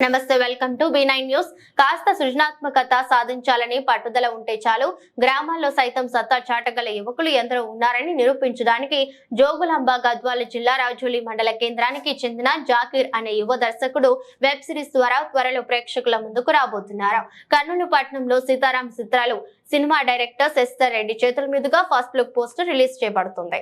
నమస్తే welcome to B nine news. కాస్త సృజనాత్మకత సాధించాలని పట్టుదల ఉంటే చాలు. గ్రామాల్లో సైతం సత్తా చాటగల యువకులు ఎందరో ఉన్నారని నిరూపించడానికి జోగులాంబ గద్వాల జిల్లా రాజోలి మండల కేంద్రానికి చెందిన జాకీర్ అనే యువ దర్శకుడు వెబ్ సిరీస్ ద్వారా త్వరలో ప్రేక్షకుల ముందుకు రాబోతున్నారు. కర్నూలు పట్టణంలో సీతారాం చిత్రాలు సినిమా డైరెక్టర్ శశిధర్ రెడ్డి చేతుల మీదుగా ఫస్ట్ లుక్ పోస్టర్ రిలీజ్ చేయబడుతుంది.